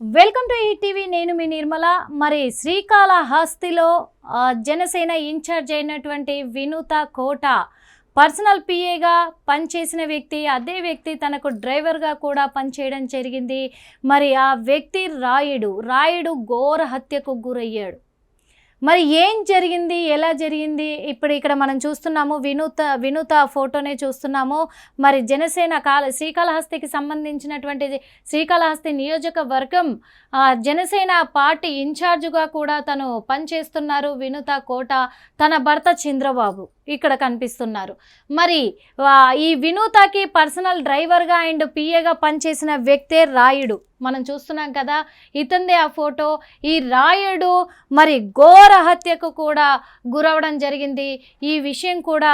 Welcome to ఈ TV నేను మీ నిర్మల. మరి శ్రీకాళహస్తిలో జనసేన ఇన్ఛార్జ్ అయినటువంటి వినూత కోట పర్సనల్ పిఏగా పనిచేసిన వ్యక్తి అదే వ్యక్తి తనకు డ్రైవర్గా కూడా పనిచేయడం జరిగింది. మరి ఆ వ్యక్తి రాయుడు రాయుడు ఘోర హత్యకు గురయ్యాడు. మరి ఏం జరిగింది? ఎలా జరిగింది? ఇప్పుడు ఇక్కడ మనం చూస్తున్నాము వినూత వినూత ఫోటోనే చూస్తున్నాము. మరి జనసేన కాల శ్రీకాళహస్తికి సంబంధించినటువంటి శ్రీకాళహస్తి నియోజకవర్గం జనసేన పార్టీ ఇన్ఛార్జుగా కూడా తను పనిచేస్తున్నారు. వినూత కోట తన భర్త చంద్రబాబు ఇక్కడ కనిపిస్తున్నారు. మరి ఈ వినూతకి పర్సనల్ డ్రైవర్గా అండ్ పిఏగా పనిచేసిన వ్యక్తే రాయుడు. మనం చూస్తున్నాం కదా ఇతందే ఆ ఫోటో. ఈ రాయుడు మరి ఘోర హత్యకు కూడా గురవడం జరిగింది. ఈ విషయం కూడా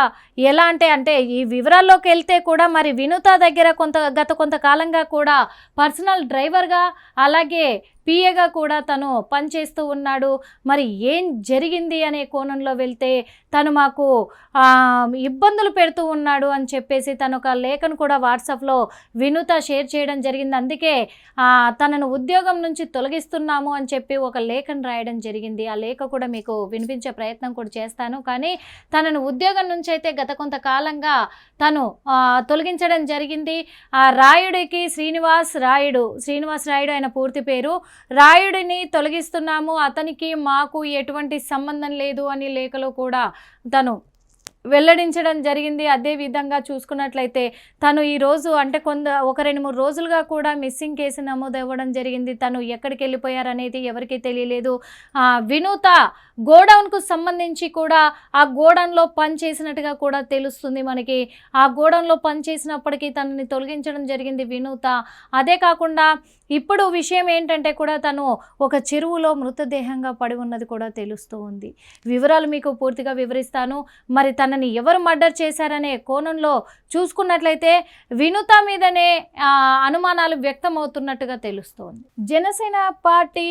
ఎలా అంటే అంటే ఈ వివరాల్లోకి వెళ్తే కూడా మరి వినుత దగ్గర కొంత గత కొంతకాలంగా కూడా పర్సనల్ డ్రైవర్గా అలాగే పిఏగా కూడా తను పనిచేస్తూ ఉన్నాడు. మరి ఏం జరిగింది అనే కోణంలో వెళ్తే తను మాకు ఇబ్బందులు పెడుతూ ఉన్నాడు అని చెప్పేసి తను ఒక లేఖను కూడా వాట్సాప్లో వినూత షేర్ చేయడం జరిగింది. అందుకే తనను ఉద్యోగం నుంచి తొలగిస్తున్నాము అని చెప్పి ఒక లేఖను రాయడం జరిగింది. ఆ లేఖ కూడా మీకు వినిపించే ప్రయత్నం కూడా చేస్తాను. కానీ తనను ఉద్యోగం నుంచి అయితే గత కొంతకాలంగా తను తొలగించడం జరిగింది. ఆ రాయుడికి శ్రీనివాస్ రాయుడు శ్రీనివాస్ రాయుడు ఆయన పూర్తి పేరు రాయుడిని తొలగిస్తున్నాము అతనికి మాకు ఎటువంటి సంబంధం లేదు అని లేఖలో కూడా తను వెల్లడించడం జరిగింది. అదే విధంగా చూసుకున్నట్లయితే తను ఈరోజు అంటే కొంత ఒక రెండు మూడు రోజులుగా కూడా మిస్సింగ్ కేసు నమోదు ఇవ్వడం జరిగింది. తను ఎక్కడికి వెళ్ళిపోయారనేది ఎవరికీ తెలియలేదు. వినూత గోడౌన్కు సంబంధించి కూడా ఆ గోడౌన్లో పనిచేసినట్టుగా కూడా తెలుస్తుంది మనకి. ఆ గోడౌన్లో పనిచేసినప్పటికీ తనని తొలగించడం జరిగింది వినూత. అదే కాకుండా ఇప్పుడు విషయం ఏంటంటే కూడా తను ఒక చెరువులో మృతదేహంగా పడి ఉన్నది కూడా తెలుస్తూ ఉంది. వివరాలు మీకు పూర్తిగా వివరిస్తాను. మరి తనని ఎవరు మర్డర్ చేశారనే కోణంలో చూసుకున్నట్లయితే వినూత మీదనే అనుమానాలు వ్యక్తమవుతున్నట్టుగా తెలుస్తోంది. జనసేన పార్టీ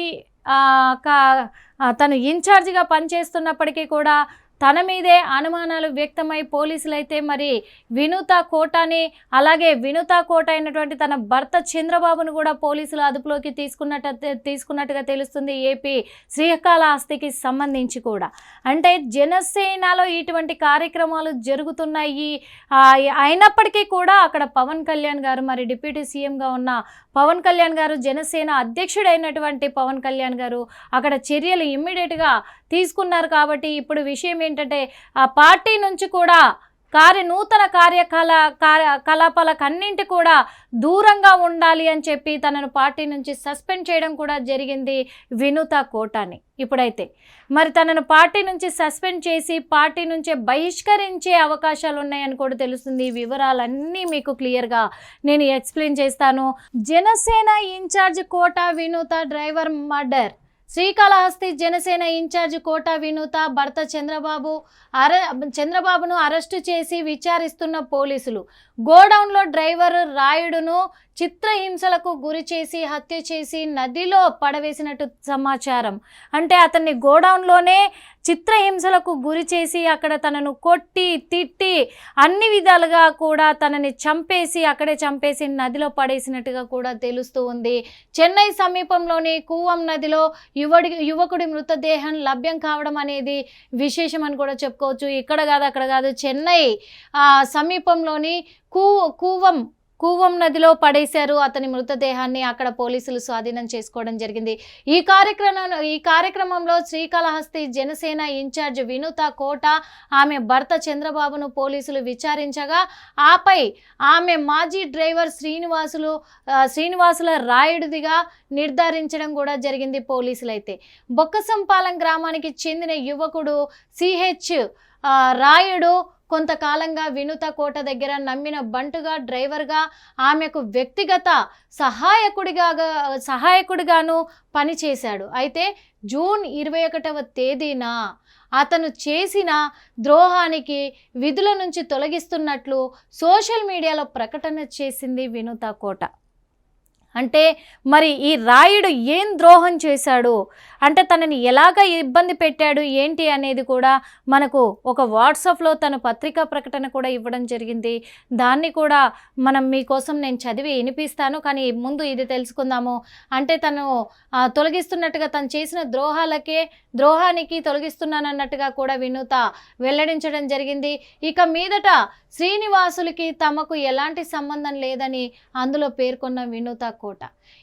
తను ఇన్ఛార్జిగా పనిచేస్తున్నప్పటికీ కూడా తన మీదే అనుమానాలు వ్యక్తమై పోలీసులు అయితే మరి వినూత కోటని అలాగే వినూత కోట అయినటువంటి తన భర్త చంద్రబాబును కూడా పోలీసులు అదుపులోకి తీసుకున్నట్టు తీసుకున్నట్టుగా తెలుస్తుంది ఏపీ శ్రీకాళహస్తికి సంబంధించి కూడా. అంటే జనసేనలో ఇటువంటి కార్యక్రమాలు జరుగుతున్నాయి అయినప్పటికీ కూడా అక్కడ పవన్ కళ్యాణ్ గారు మరి డిప్యూటీ సీఎంగా ఉన్న పవన్ కళ్యాణ్ గారు జనసేన అధ్యక్షుడైనటువంటి పవన్ కళ్యాణ్ గారు అక్కడ చర్యలు ఇమ్మీడియట్గా తీసుకున్నారు కాబట్టి ఇప్పుడు విషయం ఏంటంటే ఆ పార్టీ నుంచి కూడా కార్య నూతన కార్యకలా కార్య కలాపాలకన్నింటి కూడా దూరంగా ఉండాలి అని చెప్పి తనను పార్టీ నుంచి సస్పెండ్ చేయడం కూడా జరిగింది వినూత కోటాని. ఇప్పుడైతే మరి తనను పార్టీ నుంచి సస్పెండ్ చేసి పార్టీ నుంచే బహిష్కరించే అవకాశాలు ఉన్నాయని కూడా తెలుస్తుంది. ఈ వివరాలన్నీ మీకు క్లియర్గా నేను ఎక్స్ప్లెయిన్ చేస్తాను. Janasena incharge Kota Vinutha driver murder. Srikalahasti Janasena incharge Kota Vinutha భర్త చంద్రబాబు అర చంద్రబాబును అరెస్టు చేసి విచారిస్తున్న పోలీసులు. గోడౌన్లో డ్రైవర్ రాయుడును చిత్రహింసలకు గురి చేసి హత్య చేసి నదిలో పడవేసినట్టు సమాచారం. అంటే అతన్ని గోడౌన్లోనే చిత్రహింసలకు గురి చేసి అక్కడ తనను కొట్టి తిట్టి అన్ని విధాలుగా కూడా తనని చంపేసి అక్కడే చంపేసి నదిలో పడేసినట్టుగా కూడా తెలుస్తూ ఉంది. చెన్నై సమీపంలోని కూవం నదిలో యువడి యువకుడి మృతదేహం లభ్యం కావడం అనేది విశేషం అని కూడా చెప్పుకోవచ్చు. ఇక్కడ కాదు అక్కడ కాదు చెన్నై సమీపంలోని కూ కూవం కూవం నదిలో పడేశారు. అతని మృతదేహాన్ని అక్కడ పోలీసులు స్వాధీనం చేసుకోవడం జరిగింది. ఈ కార్యక్రమం ఈ కార్యక్రమంలో శ్రీకాళహస్తి జనసేన ఇన్ఛార్జ్ వినుత కోట ఆమె భర్త చంద్రబాబును పోలీసులు విచారించగా ఆపై ఆమె మాజీ డ్రైవర్ శ్రీనివాసులు శ్రీనివాసుల రాయుడిదిగా నిర్ధారించడం కూడా జరిగింది పోలీసులైతే. బొక్కసంపాలెం గ్రామానికి చెందిన యువకుడు సిహెచ్ రాయుడు కొంతకాలంగా వినుత కోట దగ్గర నమ్మిన బంటుగా డ్రైవర్గా ఆమెకు వ్యక్తిగత సహాయకుడిగా సహాయకుడిగాను పనిచేశాడు. అయితే జూన్ ఇరవై ఒకటవ తేదీన అతను చేసిన ద్రోహానికి విధుల నుంచి తొలగిస్తున్నట్లు సోషల్ మీడియాలో ప్రకటన చేసింది వినుత కోట. అంటే మరి ఈ రాయుడు ఏం ద్రోహం చేశాడు? అంటే తనని ఎలాగ ఇబ్బంది పెట్టాడు? ఏంటి అనేది కూడా మనకు ఒక వాట్సాప్లో తన పత్రికా ప్రకటన కూడా ఇవ్వడం జరిగింది. దాన్ని కూడా మనం మీకోసం నేను చదివి వినిపిస్తాను కానీ ముందు ఇది తెలుసుకుందాము. అంటే తను తొలగిస్తున్నట్టుగా తను చేసిన ద్రోహాలకే ద్రోహానికి తొలగిస్తున్నానన్నట్టుగా కూడా వినూత వెల్లడించడం జరిగింది. ఇక మీదట శ్రీనివాసులకి తమకు ఎలాంటి సంబంధం లేదని అందులో పేర్కొన్న వినూత కోట.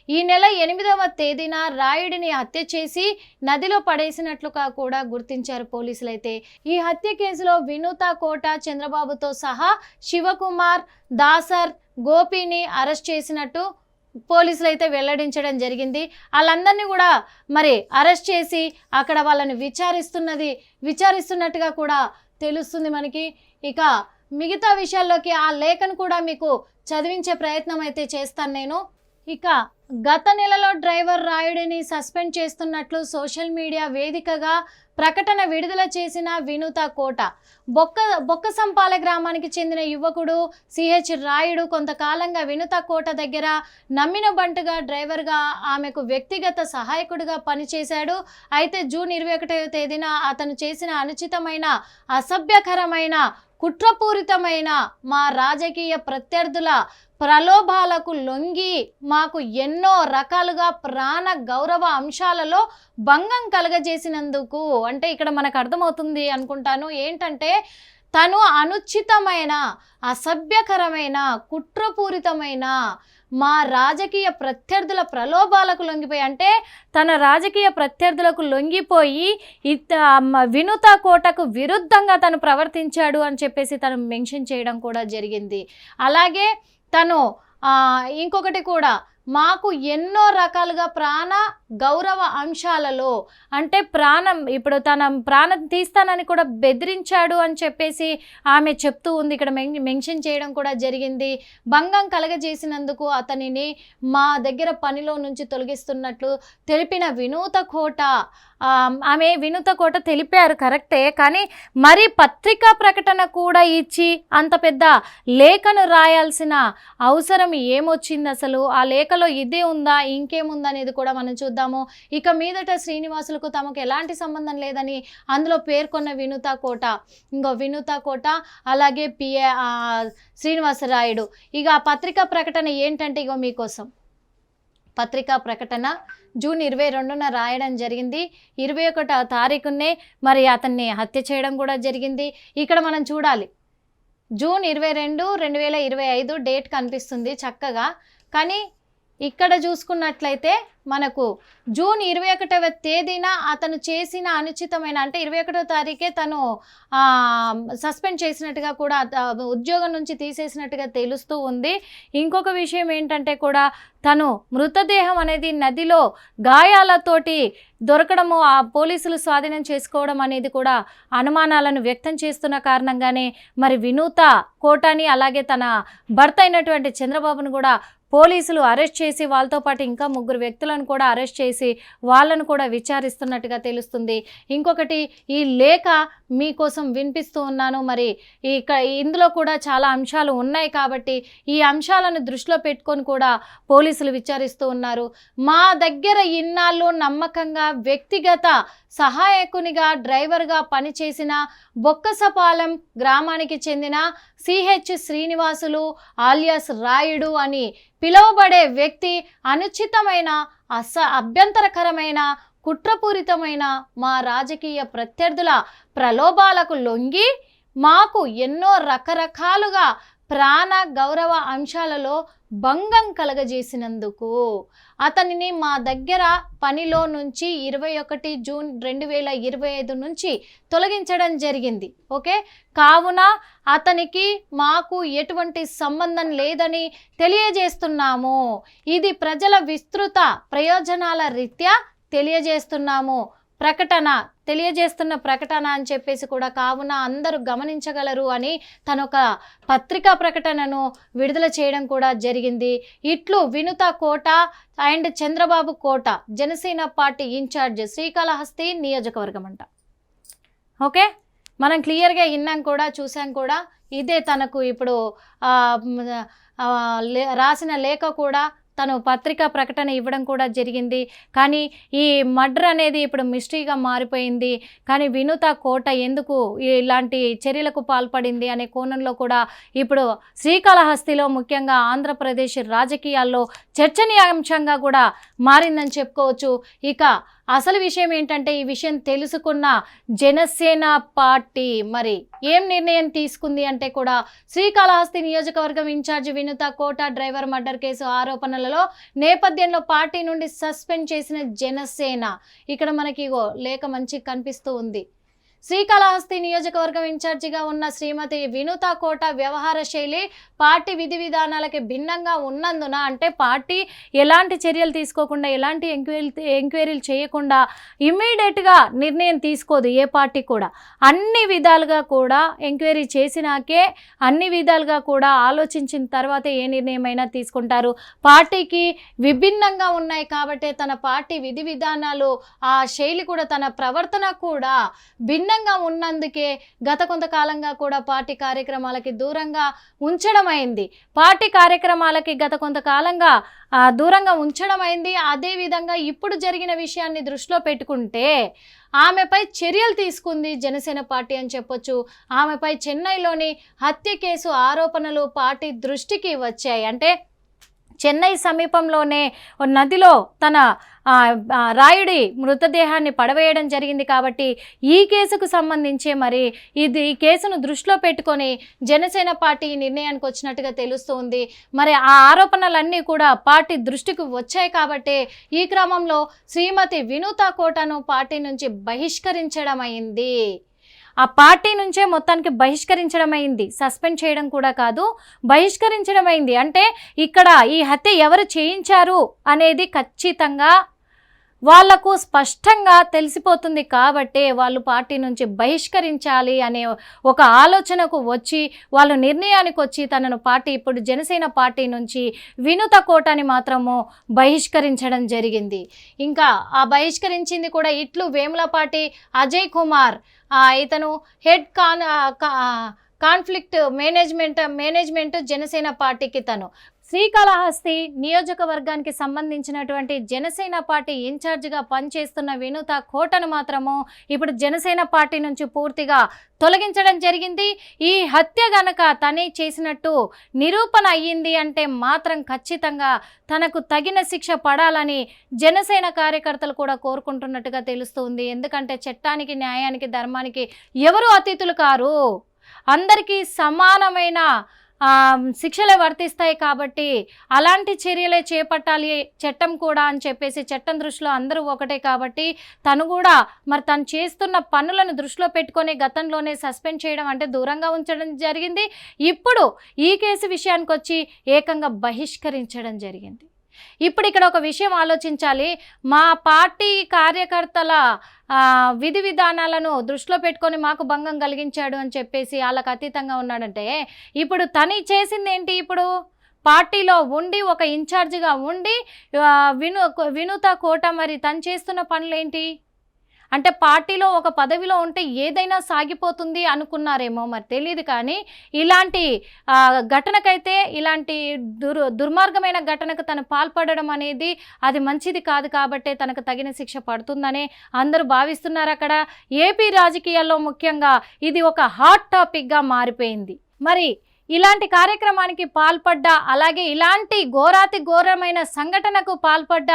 ఈ నెల ఎనిమిదవ తేదీన రాయుడిని హత్య చేసి నదిలో పడేసినట్లుగా కూడా గుర్తించారు పోలీసులైతే. ఈ హత్య కేసులో వినూత కోట చంద్రబాబుతో సహా శివకుమార్ దాసర్ గోపిని అరెస్ట్ చేసినట్టు పోలీసులు అయితే వెల్లడించడం జరిగింది. వాళ్ళందరినీ కూడా మరి అరెస్ట్ చేసి అక్కడ వాళ్ళని విచారిస్తున్నది విచారిస్తున్నట్టుగా కూడా తెలుస్తుంది మనకి. ఇక మిగతా విషయాల్లోకి ఆ లేఖను కూడా మీకు చదివించే ప్రయత్నం అయితే చేస్తాను నేను. ఇక గత నెలలో డ్రైవర్ రాయుడిని సస్పెండ్ చేస్తున్నట్లు సోషల్ మీడియా వేదికగా ప్రకటన విడుదల చేసిన వినూత కోట. బొక్క బొక్కసంపాల గ్రామానికి చెందిన యువకుడు సిహెచ్ రాయుడు కొంతకాలంగా వినూత కోట దగ్గర నమ్మిన బంటుగా డ్రైవర్గా ఆమెకు వ్యక్తిగత సహాయకుడిగా పనిచేశాడు. అయితే జూన్ ఇరవై ఒకటవ తేదీన అతను చేసిన అనుచితమైన అసభ్యకరమైన కుట్రపూరితమైన మా రాజకీయ ప్రత్యర్థుల ప్రలోభాలకు లొంగి మాకు ఎన్నో రకాలుగా ప్రాణ గౌరవ అంశాలలో భంగం కలగజేసినందుకు అంటే ఇక్కడ మనకు అర్థమవుతుంది అనుకుంటాను. ఏంటంటే తను అనుచితమైన అసభ్యకరమైన కుట్రపూరితమైన మా రాజకీయ ప్రత్యర్థుల ప్రలోభాలకు లొంగిపోయి అంటే తన రాజకీయ ప్రత్యర్థులకు లొంగిపోయి ఇత వినుత కోటకు విరుద్ధంగా తను ప్రవర్తించాడు అని చెప్పేసి తను మెన్షన్ చేయడం కూడా జరిగింది. అలాగే తను ఇంకొకటి కూడా మాకు ఎన్నో రకాలుగా ప్రాణ గౌరవ అంశాలలో అంటే ప్రాణం ఇప్పుడు తన ప్రాణం తీస్తానని కూడా బెదిరించాడు అని చెప్పేసి ఆమె చెప్తూ ఉంది. ఇక్కడ మెన్- మెన్షన్ చేయడం కూడా జరిగింది. భంగం కలగజేసినందుకు అతనిని మా దగ్గర పనిలో నుంచి తొలగిస్తున్నట్లు తెలిపిన వినూత కోట ఆమె వినూత కోట తెలిపారు కరెక్టే. కానీ మరి పత్రికా ప్రకటన కూడా ఇచ్చి అంత పెద్ద లేఖను రాయాల్సిన అవసరం ఏమొచ్చింది అసలు? ఆ లేఖ లేఖలో ఇదే ఉందా ఇంకేముందా అనేది కూడా మనం చూద్దాము. ఇక మీదట శ్రీనివాసులకు తమకు ఎలాంటి సంబంధం లేదని అందులో పేర్కొన్న వినూత కోట. ఇంకో వినూత కోట అలాగే పిఏ శ్రీనివాస శ్రీనివాసరాయుడు ఇక ఆ పత్రికా ప్రకటన ఏంటంటే ఇగో మీకోసం. పత్రికా ప్రకటన జూన్ ఇరవై రెండున రాయడం జరిగింది. ఇరవై ఒకటో తారీఖునే మరి అతన్ని హత్య చేయడం కూడా జరిగింది. ఇక్కడ మనం చూడాలి. జూన్ ఇరవై రెండు రెండు వేల ఇరవై ఐదు డేట్ కనిపిస్తుంది చక్కగా. కానీ ఇక్కడ చూసుకున్నట్లయితే మనకు జూన్ ఇరవై ఒకటవ తేదీన అతను చేసిన అనుచితమైన అంటే ఇరవై ఒకటవ తారీఖే తను సస్పెండ్ చేసినట్టుగా కూడా ఉద్యోగం నుంచి తీసేసినట్టుగా తెలుస్తూ ఉంది. ఇంకొక విషయం ఏంటంటే కూడా తను మృతదేహం అనేది నదిలో గాయాలతోటి దొరకడము ఆ పోలీసులు స్వాధీనం చేసుకోవడం అనేది కూడా అనుమానాలను వ్యక్తం చేస్తున్న కారణంగానే మరి వినూత కోటాని అలాగే తన భర్త అయినటువంటి చంద్రబాబును కూడా పోలీసులు అరెస్ట్ చేసి వాళ్ళతో పాటు ఇంకా ముగ్గురు వ్యక్తులను కూడా అరెస్ట్ చేసి వాళ్ళను కూడా విచారిస్తున్నట్టుగా తెలుస్తుంది. ఇంకొకటి ఈ లేఖ మీకోసం వినిపిస్తూ ఉన్నాను. మరి ఇక ఇందులో కూడా చాలా అంశాలు ఉన్నాయి కాబట్టి ఈ అంశాలను దృష్టిలో పెట్టుకొని కూడా పోలీసులు విచారిస్తూ ఉన్నారు. మా దగ్గర ఇన్నాళ్ళు నమ్మకంగా వ్యక్తిగత సహాయకునిగా డ్రైవర్గా పనిచేసిన బొక్కసపాలెం గ్రామానికి చెందిన సిహెచ్ శ్రీనివాసులు ఆలియాస్ రాయుడు అని పిలువబడే వ్యక్తి అనుచితమైన అస అభ్యంతరకరమైన కుట్రపూరితమైన మా రాజకీయ ప్రత్యర్థుల ప్రలోభాలకు లొంగి మాకు ఎన్నో రకరకాలుగా ప్రాణ గౌరవ అంశాలలో భంగం కలగజేసినందుకు అతనిని మా దగ్గర పనిలో నుంచి ఇరవై ఒకటి జూన్ రెండు వేల ఇరవై ఐదు నుంచి తొలగించడం జరిగింది. ఓకే? కావున అతనికి మాకు ఎటువంటి సంబంధం లేదని తెలియజేస్తున్నాము. ఇది ప్రజల విస్తృత ప్రయోజనాల రీత్యా తెలియజేస్తున్నాము. ప్రకటన తెలియజేస్తున్న ప్రకటన అని చెప్పేసి కూడా కావున అందరూ గమనించగలరు అని తన ఒక పత్రికా ప్రకటనను విడుదల చేయడం కూడా జరిగింది. ఇట్లు Vinutha Kota and Chandrababu Kota Janasena party incharge Srikalahasti నియోజకవర్గం అంట. ఓకే? మనం క్లియర్గా విన్నాం కూడా చూసాం కూడా. ఇదే తనకు ఇప్పుడు లే- రాసిన లేఖ కూడా తను పత్రికా ప్రకటన ఇవ్వడం కూడా జరిగింది. కానీ ఈ మర్డర్ అనేది ఇప్పుడు మిస్టరీగా మారిపోయింది. కానీ వినూత కోట ఎందుకు ఇలాంటి చర్యలకు పాల్పడింది అనే కోణంలో కూడా ఇప్పుడు శ్రీకాళహస్తిలో ముఖ్యంగా ఆంధ్రప్రదేశ్ రాజకీయాల్లో చర్చనీయాంశంగా కూడా మారిందని చెప్పుకోవచ్చు. ఇక అసలు విషయం ఏంటంటే ఈ విషయం తెలుసుకున్న జనసేన పార్టీ మరి ఏం నిర్ణయం తీసుకుంది అంటే కూడా శ్రీకాళహస్తి నియోజకవర్గం incharge Vinutha Kota driver murder case ఆరోపణలలో నేపథ్యంలో పార్టీ నుండి సస్పెండ్ చేసిన జనసేన. ఇక్కడ మనకి ఇగో లేఖ మంచి కనిపిస్తూ ఉంది. శ్రీకాళహస్తి నియోజకవర్గం ఇన్ఛార్జిగా ఉన్న శ్రీమతి వినుత కోట వ్యవహార శైలి పార్టీ విధి విధానాలకి భిన్నంగా ఉన్నందున అంటే పార్టీ ఎలాంటి చర్యలు తీసుకోకుండా ఎలాంటి ఎంక్వైరీ ఎంక్వైరీలు చేయకుండా ఇమ్మీడియట్గా నిర్ణయం తీసుకోదు ఏ పార్టీ కూడా. అన్ని విధాలుగా కూడా ఎంక్వైరీ చేసినాకే అన్ని విధాలుగా కూడా ఆలోచించిన తర్వాతే ఏ నిర్ణయమైనా తీసుకుంటారు. పార్టీకి విభిన్నంగా ఉన్నాయి కాబట్టి తన పార్టీ విధి విధానాలు ఆ శైలి కూడా తన ప్రవర్తన కూడా భిన్న భిన్నంగా ఉన్నందుకే గత కొంతకాలంగా కూడా పార్టీ కార్యక్రమాలకి దూరంగా ఉంచడం అయింది పార్టీ కార్యక్రమాలకి గత కొంతకాలంగా దూరంగా ఉంచడం అయింది అదేవిధంగా ఇప్పుడు జరిగిన విషయాన్ని దృష్టిలో పెట్టుకుంటే ఆమెపై చర్యలు తీసుకుంది జనసేన పార్టీ అని చెప్పొచ్చు. ఆమెపై చెన్నైలోని హత్య కేసు ఆరోపణలు పార్టీ దృష్టికి వచ్చాయి. అంటే చెన్నై సమీపంలోనే నదిలో తన రాయుడి మృతదేహాన్ని పడవేయడం జరిగింది కాబట్టి ఈ కేసుకు సంబంధించి మరి ఇది ఈ కేసును దృష్టిలో పెట్టుకొని జనసేన పార్టీ నిర్ణయానికి వచ్చినట్టుగా తెలుస్తుంది. మరి ఆ ఆరోపణలన్నీ కూడా పార్టీ దృష్టికి వచ్చాయి కాబట్టి ఈ క్రమంలో శ్రీమతి వినూత కోటను పార్టీ నుంచి బహిష్కరించడం అయింది. ఆ పార్టీ నుంచే మొత్తానికి బహిష్కరించడం అయింది సస్పెండ్ చేయడం కూడా కాదు బహిష్కరించడం అయింది అంటే ఇక్కడ ఈ హత్య ఎవరు చేయించారు అనేది ఖచ్చితంగా వాళ్ళకు స్పష్టంగా తెలిసిపోతుంది కాబట్టే వాళ్ళు పార్టీ నుంచి బహిష్కరించాలి అనే ఒక ఆలోచనకు వచ్చి వాళ్ళు నిర్ణయానికి వచ్చి తనను పార్టీ ఇప్పుడు జనసేన పార్టీ నుంచి వినుత కోటని మాత్రము బహిష్కరించడం జరిగింది. ఇంకా ఆ బహిష్కరించింది కూడా ఇట్లు వేములపాటి అజయ్ కుమార్. ఇతను head con conflict management management Janasena పార్టీకి తను. శ్రీకాళహస్తి నియోజకవర్గానికి సంబంధించినటువంటి జనసేన పార్టీ ఇన్ఛార్జిగా పనిచేస్తున్న వినూత కోటను మాత్రము ఇప్పుడు జనసేన పార్టీ నుంచి పూర్తిగా తొలగించడం జరిగింది. ఈ హత్య గనక తనే చేసినట్టు నిరూపణ అయ్యింది అంటే మాత్రం ఖచ్చితంగా తనకు తగిన శిక్ష పడాలని జనసేన కార్యకర్తలు కూడా కోరుకుంటున్నట్టుగా తెలుస్తుంది. ఎందుకంటే చట్టానికి న్యాయానికి ధర్మానికి ఎవరు అతిథులు కారు? అందరికీ సమానమైన శిక్షలే వర్తిస్తాయి కాబట్టి అలాంటి చర్యలే చేపట్టాలి చట్టం కూడా అని చెప్పేసి చట్టం దృష్టిలో అందరూ ఒకటే కాబట్టి తను కూడా మరి తను చేస్తున్న పనులను దృష్టిలో పెట్టుకొని గతంలోనే సస్పెండ్ చేయడం అంటే దూరంగా ఉంచడం జరిగింది. ఇప్పుడు ఈ కేసు విషయానికి వచ్చి ఏకంగా బహిష్కరించడం జరిగింది. ఇప్పుడు ఇక్కడ ఒక విషయం ఆలోచించాలి. మా పార్టీ కార్యకర్తల విధి విధానాలను దృష్టిలో పెట్టుకొని మాకు భంగం కలిగించాడు అని చెప్పేసి వాళ్ళకి అతీతంగా ఉన్నాడంటే ఇప్పుడు తని చేసింది ఏంటి ఇప్పుడు? పార్టీలో ఉండి ఒక ఇన్ఛార్జిగా ఉండి విను వినూత కోట మరి తను చేస్తున్న పనులు ఏంటి? అంటే పార్టీలో ఒక పదవిలో ఉంటే ఏదైనా సాగిపోతుంది అనుకున్నారేమో మరి తెలియదు కానీ ఇలాంటి ఘటనకైతే ఇలాంటి దుర్ దుర్మార్గమైన ఘటనకు తను పాల్పడడం అనేది అది మంచిది కాదు కాబట్టే తనకు తగిన శిక్ష పడుతుందని అందరూ భావిస్తున్నారు అక్కడ. ఏపీ రాజకీయాల్లో ముఖ్యంగా ఇది ఒక హాట్ టాపిక్గా మారిపోయింది. మరి ఇలాంటి కార్యక్రమానికి పాల్పడ్డ అలాగే ఇలాంటి ఘోరాతి ఘోరమైన సంఘటనకు పాల్పడ్డ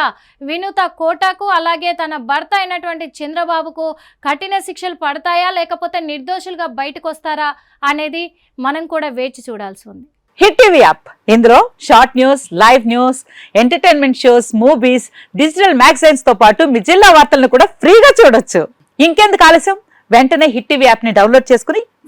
వినుత కోటకు అలాగే తన భర్త అయినటువంటి చంద్రబాబుకు కఠిన శిక్షలు పడతాయా లేకపోతే నిర్దోషులుగా బయటకు వస్తారా అనేది మనం కూడా వేచి చూడాల్సి ఉంది. Hit TV app. ఇందులో short news live news entertainment shows movies digital మ్యాగజైన్స్తో పాటు మీ జిల్లా వార్తలను కూడా ఫ్రీగా చూడొచ్చు. ఇంకెందుకు ఆలస్యం? వెంటనే హిట్ టీవీ యాప్ని డౌన్లోడ్ చేసుకుని